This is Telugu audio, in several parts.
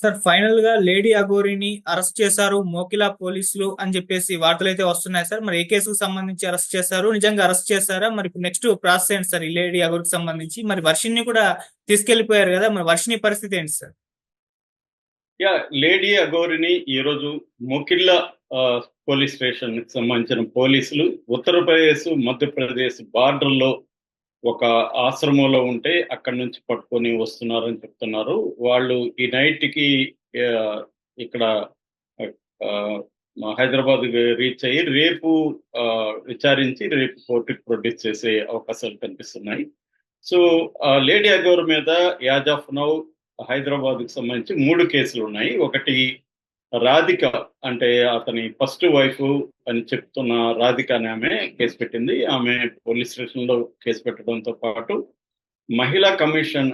సార్ ఫైనల్గా లేడీ అఘోరిని అరెస్ట్ చేశారు మోకిలా పోలీసులు అని చెప్పేసి వార్తలు అయితే వస్తున్నాయి సార్. మరి ఏ కేసుకు సంబంధించి అరెస్ట్ చేశారు? నిజంగా అరెస్ట్ చేశారా? మరి నెక్స్ట్ ప్రాసెస్ ఏంటి సార్ ఈ లేడీ అగోరికి సంబంధించి? మరి వర్షిని కూడా తీసుకెళ్ళిపోయారు కదా మరి వర్షిని పరిస్థితి ఏంటి సార్? యా లేడీ అగోరిని ఈరోజు మొకిల్ల పోలీస్ స్టేషన్కి సంబంధించిన పోలీసులు ఉత్తరప్రదేశ్ మధ్యప్రదేశ్ బార్డర్లో ఒక ఆశ్రమంలో ఉంటే అక్కడి నుంచి పట్టుకొని వస్తున్నారని చెప్తున్నారు. వాళ్ళు ఈ నైట్కి ఇక్కడ ఆ, హైదరాబాద్ రీచ్ అయ్యి రేపు ఆ, విచారించి రేపు కోర్టుకి ప్రొడ్యూస్ చేసే అవకాశాలు కనిపిస్తున్నాయి. సో ఆ, లేడీ అగోర్ మీద యాజ్ ఆఫ్ నౌ హైదరాబాద్కి సంబంధించి మూడు కేసులు ఉన్నాయి. ఒకటి రాధిక అంటే అతని ఫస్ట్ వైఫ్ అని చెప్తున్న రాధిక అని ఆమె కేసు పెట్టింది. ఆమె పోలీస్ స్టేషన్లో కేసు పెట్టడంతో పాటు మహిళా కమిషన్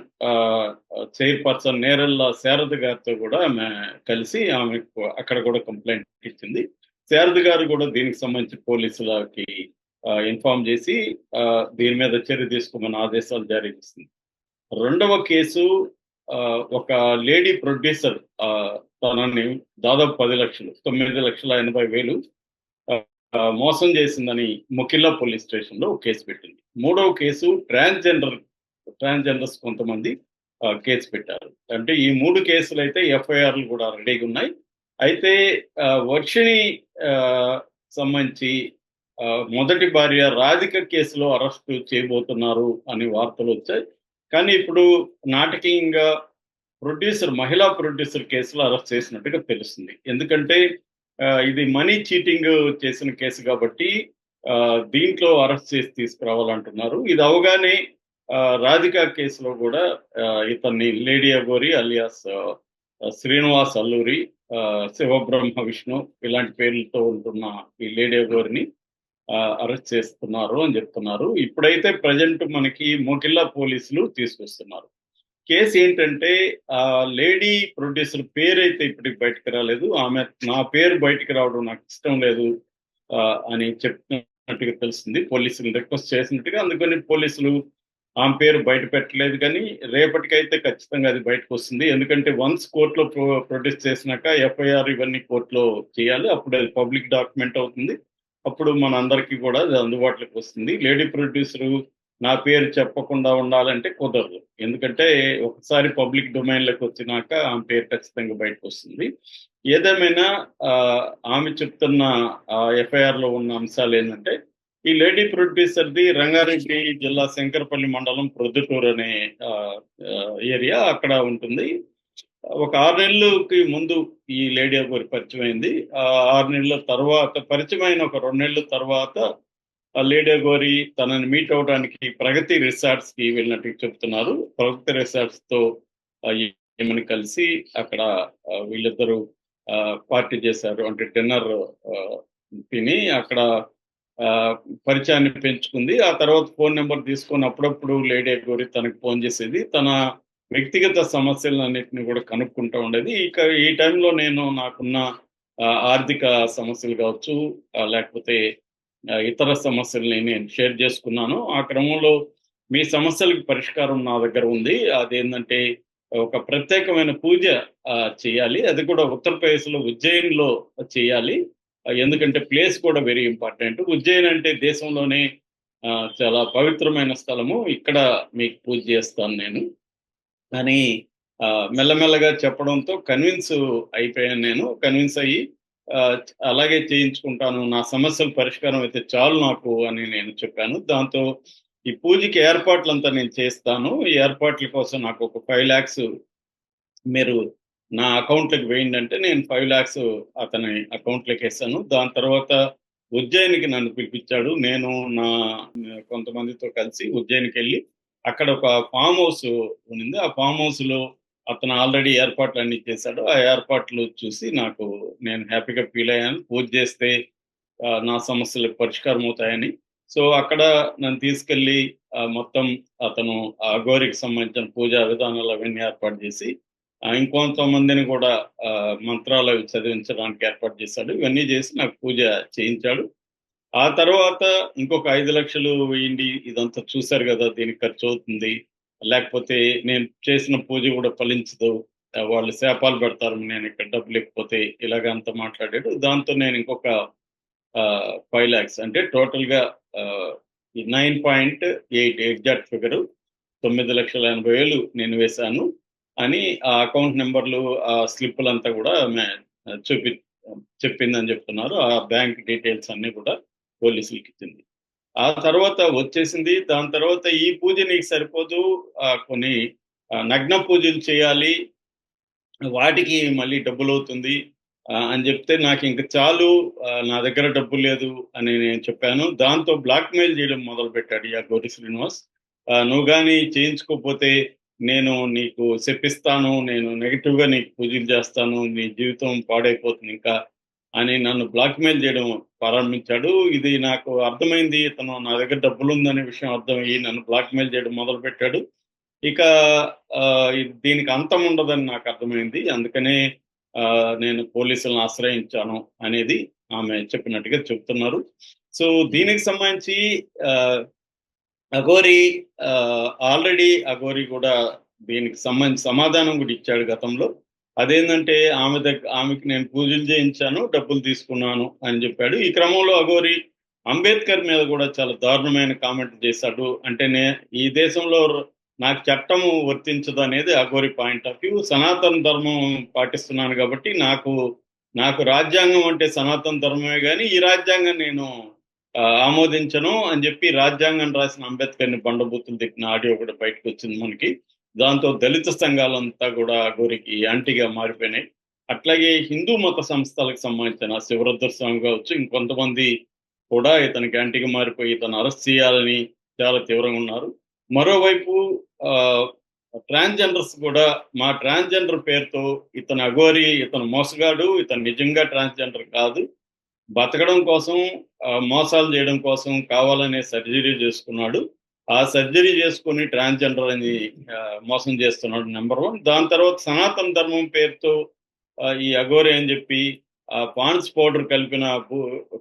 చైర్పర్సన్ నేరల్ల శారద గారితో కూడా ఆమె కలిసి ఆమె అక్కడ కూడా కంప్లైంట్ ఇచ్చింది. శారద గారు కూడా దీనికి సంబంధించి పోలీసులకి ఇన్ఫార్మ్ చేసి దీని మీద చర్య తీసుకోమని ఆదేశాలు జారీ చేసింది. రెండవ కేసు ఒక లేడీ ప్రొడ్యూసర్ తనని దాదాపు పది లక్షలు తొమ్మిది లక్షల ఎనభై వేలు మోసం చేసిందని ముఖిల్లా పోలీస్ స్టేషన్లో కేసు పెట్టింది. మూడవ కేసు ట్రాన్స్జెండర్ ట్రాన్స్జెండర్స్ కొంతమంది కేసు పెట్టారు. అంటే ఈ మూడు కేసులు అయితే ఎఫ్ఐఆర్లు కూడా రెడీగా ఉన్నాయి. అయితే వర్షిణి సంబంధించి మొదటి భార్య రాధిక కేసులో అరెస్టు చేయబోతున్నారు అని వార్తలు వచ్చాయి. కానీ ఇప్పుడు నాటకీయంగా ప్రొడ్యూసర్ మహిళా ప్రొడ్యూసర్ కేసులో అరెస్ట్ చేసినట్టుగా తెలుస్తుంది. ఎందుకంటే ఆ, ఇది మనీ చీటింగ్ చేసిన కేసు కాబట్టి ఆ, దీంట్లో అరెస్ట్ చేసి తీసుకురావాలంటున్నారు. ఇది అవగానే ఆ, రాధిక కేసులో కూడా ఇతన్ని లేడీ అగోరి అలియాస్ శ్రీనివాస్ అల్లూరి ఆ, శివబ్రహ్మ విష్ణు ఇలాంటి పేర్లతో ఉంటున్న ఈ లేడీ అగోరిని అరెస్ట్ చేస్తున్నారు అని చెప్తున్నారు. ఇప్పుడైతే ప్రజెంట్ మనకి మోకిల్లా పోలీసులు తీసుకొస్తున్నారు. కేసు ఏంటంటే ఆ లేడీ ప్రొడ్యూసర్ పేరు అయితే ఇప్పటికి బయటకు రాలేదు. ఆమె నా పేరు బయటకు రావడం నాకు ఇష్టం లేదు ఆ, అని చెప్పినట్టుగా తెలిసింది పోలీసులు రిక్వెస్ట్ చేసినట్టుగా అందుకని పోలీసులు ఆమె పేరు బయట పెట్టలేదు కానీ రేపటికైతే ఖచ్చితంగా అది బయటకు వస్తుంది. ఎందుకంటే వన్స్ కోర్టులో ప్రొడ్యూస్ చేసినాక ఎఫ్ఐఆర్ ఇవన్నీ కోర్టులో చేయాలి. అప్పుడు అది పబ్లిక్ డాక్యుమెంట్ అవుతుంది. అప్పుడు మన అందరికీ కూడా అది అందుబాటులోకి వస్తుంది. లేడీ ప్రొడ్యూసర్ నా పేరు చెప్పకుండా ఉండాలంటే కుదరదు. ఎందుకంటే ఒకసారి పబ్లిక్ డొమైన్లోకి వచ్చినాక ఆమె పేరు ఖచ్చితంగా బయటకు వస్తుంది. ఏదేమైనా ఆ, ఆమె చెప్తున్న ఎఫ్ఐఆర్లో ఉన్న అంశాలు ఏంటంటే ఈ లేడీ ప్రొడ్యూసర్ది రంగారెడ్డి జిల్లా శంకరపల్లి మండలం ప్రొద్దుటూరు అనే ఏరియా అక్కడ ఉంటుంది. ఒక ఆరు నెలలకి ముందు ఈ లేడీ ఒకరి పరిచయం అయింది ఆ ఆరు నెలల తర్వాత పరిచయం అయిన ఒక రెండు నెలల తర్వాత ఆ లేడీ గోరి తనని మీట్ అవడానికి ప్రగతి రిసార్ట్స్కి వెళ్ళినట్టు చెప్తున్నారు. ప్రగతి రిసార్ట్స్తో ఆ, ఈమెను కలిసి అక్కడ వీళ్ళిద్దరూ ఆ, పార్టీ చేశారు. అంటే డిన్నర్ తిని అక్కడ ఆ, పరిచయాన్ని పెంచుకుంది. ఆ తర్వాత ఫోన్ నెంబర్ తీసుకొని అప్పుడప్పుడు లేడీ గోరి తనకు ఫోన్ చేసేది. తన వ్యక్తిగత సమస్యలన్నింటినీ కూడా కనుక్కుంటూ ఉండేది. ఇక ఈ టైంలో నేను నాకున్న ఆర్థిక సమస్యలు కావచ్చు లేకపోతే ఇతర సమస్యల్ని నేను షేర్ చేసుకున్నాను. ఆ క్రమంలో మీ సమస్యలకు పరిష్కారం నా దగ్గర ఉంది. అదేంటంటే ఒక ప్రత్యేకమైన పూజ చేయాలి. అది కూడా ఉత్తరప్రదేశ్లో ఉజ్జయిన్లో చేయాలి. ఎందుకంటే ప్లేస్ కూడా వెరీ ఇంపార్టెంట్. ఉజ్జయిన్ అంటే దేశంలోనే చాలా పవిత్రమైన స్థలము. ఇక్కడ మీకు పూజ చేస్తాను నేను. అని ఆ, మెల్లమెల్లగా చెప్పడంతో కన్విన్స్ అయిపోయాను నేను. కన్విన్స్ అయ్యి అలాగే చేయించుకుంటాను. నా సమస్యల పరిష్కారం అయితే చాలు నాకు అని నేను చెప్పాను. దాంతో ఈ పూజకి ఏర్పాట్లంతా నేను చేస్తాను. ఈ ఏర్పాట్ల కోసం నాకు ఒక ఫైవ్ ల్యాక్స్ మీరు నా అకౌంట్లోకి వేయండి అంటే నేను ఫైవ్ ల్యాక్స్ అతని అకౌంట్లోకి వేసాను దాని తర్వాత ఉజ్జయినికి నన్ను పిలిపించాడు. నేను నా కొంతమందితో కలిసి ఉజ్జయినికి వెళ్ళి అక్కడ ఒక ఫామ్ హౌస్ ఉంది ఆ ఫామ్ హౌస్లో అతను ఆల్రెడీ ఏర్పాట్లు అన్ని చేశాడు. ఆ ఏర్పాట్లు చూసి నాకు నేను హ్యాపీగా ఫీల్ అయ్యాను. పూజ చేస్తే ఆ, నా సమస్యలకు పరిష్కారం అవుతాయని. సో అక్కడ నన్ను తీసుకెళ్ళి మొత్తం అతను ఆ గోరికి సంబంధించిన పూజా విధానాలు అవన్నీ ఏర్పాటు చేసి ఆ, ఇంకొంతమందిని కూడా మంత్రాలు చదివించడానికి ఏర్పాటు చేశాడు. ఇవన్నీ చేసి నాకు పూజ చేయించాడు. ఆ తర్వాత ఇంకొక ఐదు లక్షలు వేయండి ఇదంతా చూశారు కదా దీనికి ఖర్చు అవుతుంది. లేకపోతే నేను చేసిన పూజ కూడా ఫలించదు. వాళ్ళు శాపాలు పెడతారు నేను ఇక్కడ డబ్బు లేకపోతే ఇలాగ అంతా మాట్లాడాడు. దాంతో నేను ఇంకొక ఫైవ్ ల్యాక్స్ అంటే టోటల్గా nine point eight exact figure తొమ్మిది లక్షల ఎనభై వేలు నేను వేశాను అని ఆ అకౌంట్ నెంబర్లు ఆ స్లిప్పులంతా కూడా మే- చూపి చెప్పిందని చెప్తున్నారు. ఆ బ్యాంక్ డీటెయిల్స్ అన్ని కూడా పోలీసులకి ఇచ్చింది. ఆ తర్వాత వచ్చేసింది. దాని తర్వాత ఈ పూజ నీకు సరిపోదు. కొన్ని నగ్న పూజలు చేయాలి. వాటికి మళ్ళీ డబ్బులు అవుతుంది. అని చెప్తే నాకు ఇంక చాలు. నా దగ్గర డబ్బు లేదు అని నేను చెప్పాను. దాంతో బ్లాక్ మెయిల్ చేయడం మొదలు పెట్టాడు ఆ గౌరీ శ్రీనివాస్. ఆ, నువ్వు కానీ చేయించుకోకపోతే నేను నీకు చెప్పిస్తాను నేను నెగిటివ్గా నీకు పూజలు చేస్తాను. నీ జీవితం పాడైపోతుంది. ఇంకా అని నన్ను బ్లాక్మెయిల్ చేయడం ప్రారంభించాడు. ఇది నాకు అర్థమైంది. ఇతను నా దగ్గర డబ్బులు ఉందనే విషయం అర్థమయ్యి నన్ను బ్లాక్మెయిల్ చేయడం మొదలుపెట్టాడు. ఇక ఆ, దీనికి అంతం ఉండదని నాకు అర్థమైంది. అందుకనే ఆ, నేను పోలీసులను ఆశ్రయించాను అనేది ఆమె చెప్పినట్టుగా చెప్తున్నారు సో దీనికి సంబంధించి అఘోరి ఆల్రెడీ అఘోరి కూడా దీనికి సంబంధించి సమాధానం కూడా ఇచ్చాడు గతంలో. అదేంటంటే ఆమె దగ్గర ఆమెకి నేను పూజలు చేయించాను డబ్బులు తీసుకున్నాను అని చెప్పాడు. ఈ క్రమంలో అఘోరి అంబేద్కర్ మీద కూడా చాలా దారుణమైన కామెంట్ చేశాడు. అంటే నే ఈ దేశంలో నాకు చట్టం వర్తించదు అనేది అఘోరి పాయింట్ ఆఫ్ వ్యూ సనాతన ధర్మం పాటిస్తున్నాను కాబట్టి నాకు నాకు రాజ్యాంగం అంటే సనాతన ధర్మమే కానీ ఈ రాజ్యాంగం నేను ఆమోదించను అని చెప్పి రాజ్యాంగం రాసిన అంబేద్కర్ని బండబూతులు తిట్టిన ఆడియో కూడా బయటకు వచ్చింది మనకి. దాంతో దళిత సంఘాలంతా కూడా గురికి యాంటీగా మారిపోయినాయి. అట్లాగే హిందూ మత సంస్థలకు సంబంధించిన శివరుద్ర స్వామి కావచ్చు ఇంకొంతమంది కూడా ఇతనికి యాంటీగా మారిపోయి ఇతను అరెస్ట్ చేయాలని చాలా తీవ్రంగా ఉన్నారు. మరోవైపు ట్రాన్స్జెండర్స్ కూడా మా ట్రాన్స్జెండర్ పేరుతో ఇతను అఘోరి ఇతను మోసగాడు ఇతను నిజంగా ట్రాన్స్జెండర్ కాదు. బతకడం కోసం మోసాలు చేయడం కోసం కావాలనే సర్జరీ చేసుకున్నాడు. ఆ సర్జరీ చేసుకుని ట్రాన్స్జెండర్ అని మోసం చేస్తున్నాడు నెంబర్ వన్. దాని తర్వాత సనాతన ధర్మం పేరుతో ఈ అగోరే అని చెప్పి ఆ పాన్స్ పౌడర్ కలిపిన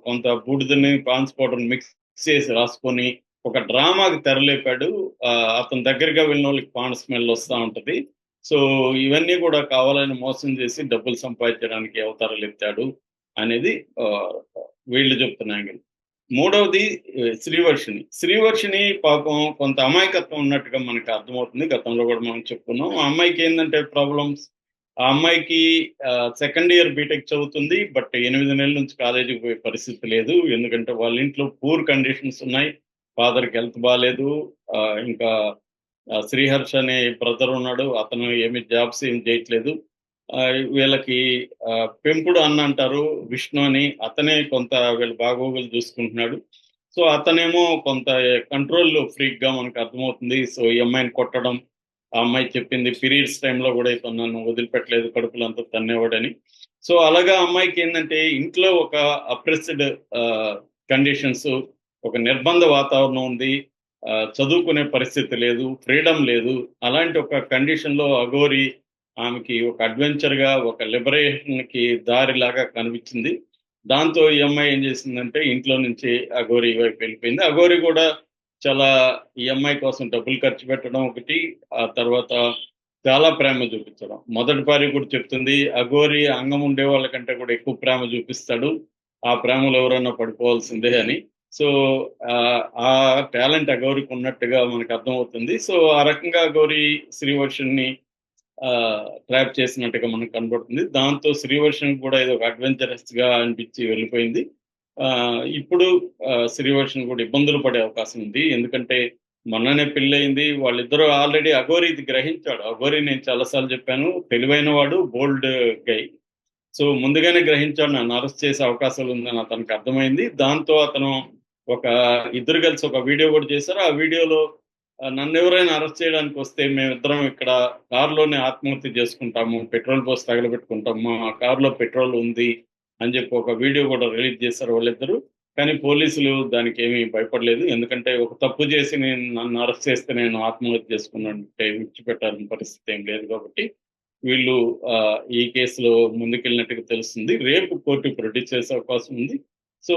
కొంత బూడిదని పాన్స్ పౌడర్ మిక్స్ చేసి రాసుకొని ఒక డ్రామాకి తెరలేపాడు. ఆ, అతని దగ్గరగా వెళ్ళిన వాళ్ళకి పాన్ స్మెల్ వస్తూ ఉంటది. సో ఇవన్నీ కూడా కావాలని మోసం చేసి డబ్బులు సంపాదించడానికి అవతారాలు ఎత్తాడు అనేది ఆ, వీళ్ళు చెప్తున్న యాంగిల్. మూడవది శ్రీవర్షిణి. శ్రీవర్షిణి పాపం కొంత అమాయకత్వం ఉన్నట్టుగా మనకు అర్థమవుతుంది. గతంలో కూడా మనం చెప్పుకున్నాం. ఆ అమ్మాయికి ఏంటంటే ప్రాబ్లమ్స్ ఆ అమ్మాయికి సెకండ్ ఇయర్ బీటెక్ చదువుతుంది బట్ ఎనిమిది నెలల నుంచి కాలేజీకి పోయే పరిస్థితి లేదు. ఎందుకంటే వాళ్ళ ఇంట్లో పూర్ కండిషన్స్ ఉన్నాయి. ఫాదర్కి హెల్త్ బాగాలేదు ఆ, ఇంకా శ్రీహర్ష అనే బ్రదర్ ఉన్నాడు. అతను ఏమి జాబ్స్ ఏం చేయట్లేదు. వీళ్ళకి ఆ, పెంపుడు అన్న అంటారు విష్ణు అని. అతనే కొంత వీళ్ళ బాగోగులు చూసుకుంటున్నాడు. సో అతనేమో కొంత కంట్రోల్ ఫ్రీక్గా మనకు అర్థమవుతుంది. సో ఈ అమ్మాయిని కొట్టడం ఆ అమ్మాయి చెప్పింది పీరియడ్స్ టైంలో కూడా ఇతను నన్ను వదిలిపెట్టలేదు కడుపులు అంతా తన్నేవాడని. సో అలాగా అమ్మాయికి ఏంటంటే ఇంట్లో ఒక అప్రెస్డ్ కండిషన్స్ ఒక నిర్బంధ వాతావరణం ఉంది. ఆ, చదువుకునే పరిస్థితి లేదు ఫ్రీడమ్ లేదు. అలాంటి ఒక కండిషన్లో అఘోరి ఆమెకి ఒక అడ్వెంచర్గా ఒక లిబరేషన్కి దారిలాగా కనిపించింది. దాంతో ఈ అమ్మాయి ఏం చేసిందంటే ఇంట్లో నుంచి అఘోరి వైపు వెళ్ళిపోయింది. అఘోరి కూడా చాలా ఈ అమ్మాయి కోసం డబ్బులు ఖర్చు పెట్టడం ఒకటి ఆ తర్వాత చాలా ప్రేమ చూపించడం. మొదటి భార్య కూడా చెప్తుంది అఘోరి అంగం ఉండే వాళ్ళకంటే కూడా ఎక్కువ ప్రేమ చూపిస్తాడు. ఆ ప్రేమలో ఎవరైనా పడిపోవాల్సిందే అని. సో ఆ, ఆ టాలెంట్ అగౌరికి ఉన్నట్టుగా మనకు అర్థమవుతుంది. సో ఆ రకంగా గౌరి శ్రీవర్షన్ని ట్రాప్ చేసినట్టుగా మనకు కనబడుతుంది. దాంతో శ్రీవర్షన్ కూడా ఇది ఒక అడ్వెంచరస్గా అనిపించి వెళ్ళిపోయింది. ఆ, ఇప్పుడు శ్రీవర్షన్ కూడా ఇబ్బందులు పడే అవకాశం ఉంది. ఎందుకంటే మొన్ననే పెళ్ళయింది. వాళ్ళిద్దరూ ఆల్రెడీ అఘోరి ఇది గ్రహించాడు. అఘోరి నేను చాలాసార్లు చెప్పాను. తెలివైన వాడు బోల్డ్ గై సో ముందుగానే గ్రహించాడు. నన్ను అరెస్ట్ చేసే అవకాశాలు ఉందని అతనికి అర్థమైంది. దాంతో అతను ఒక ఇద్దరు కలిసి ఒక వీడియో కూడా చేశారు. ఆ వీడియోలో నన్ను ఎవరైనా అరెస్ట్ చేయడానికి వస్తే మేమిద్దరం ఇక్కడ కారులోనే ఆత్మహత్య చేసుకుంటాము పెట్రోల్ పోసి తగలబెట్టుకుంటాము ఆ కారులో పెట్రోల్ ఉంది అని చెప్పి ఒక వీడియో కూడా రిలీజ్ చేశారు వాళ్ళిద్దరు. కానీ పోలీసులు దానికి ఏమీ భయపడలేదు. ఎందుకంటే ఒక తప్పు చేసి నేను నన్ను అరెస్ట్ చేస్తే నేను ఆత్మహత్య చేసుకున్నట్టే విడిచిపెట్టాలని పరిస్థితి ఏం లేదు కాబట్టి వీళ్ళు ఆ, ఈ కేసులో ముందుకెళ్ళినట్టుగా తెలుస్తుంది. రేపు కోర్టు ప్రొడ్యూస్ చేసే అవకాశం ఉంది. సో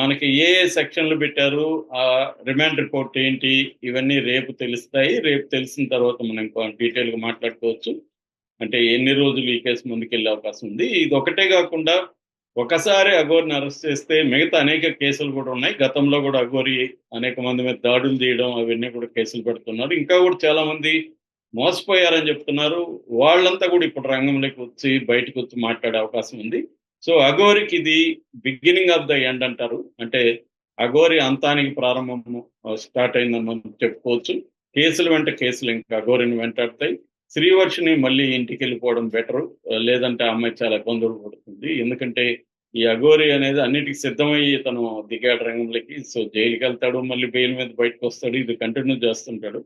మనకి ఏ ఏ సెక్షన్లు పెట్టారు ఆ రిమాండ్ రిపోర్ట్ ఏంటి ఇవన్నీ రేపు తెలుస్తాయి. రేపు తెలిసిన తర్వాత మనం డీటెయిల్గా మాట్లాడుకోవచ్చు. అంటే ఎన్ని రోజులు ఈ కేసు ముందుకెళ్ళే అవకాశం ఉంది. ఇది ఒకటే కాకుండా ఒకసారి అఘోరిని అరెస్ట్ చేస్తే మిగతా అనేక కేసులు కూడా ఉన్నాయి. గతంలో కూడా అఘోరి అనేక మంది మీద దాడులు చేయడం అవన్నీ కూడా కేసులు పెడుతున్నారు. ఇంకా కూడా చాలా మంది మోసపోయారని చెప్తున్నారు. వాళ్ళంతా కూడా ఇప్పుడు రంగంలోకి వచ్చి బయటకు వచ్చి మాట్లాడే అవకాశం ఉంది. సో అఘోరికి ఇది బిగినింగ్ ఆఫ్ ద ఎండ్ అంటారు. అంటే అఘోరి అంతానికి ప్రారంభం స్టార్ట్ అయిందని మనం చెప్పుకోవచ్చు. కేసులు వెంట కేసులు ఇంకా అఘోరిని వెంటాడతాయి. శ్రీవర్షిని మళ్ళీ ఇంటికి వెళ్ళిపోవడం బెటర్ లేదంటే అమ్మాయి చాలా ఇబ్బందులు పడుతుంది. ఎందుకంటే ఈ అఘోరి అనేది అన్నిటికీ సిద్ధమయ్యి తను దిగాడు రంగంలోకి. సో జైలుకి వెళ్తాడు మళ్ళీ బెయిల్ మీద బయటకు వస్తాడు ఇది కంటిన్యూ చేస్తుంటాడు.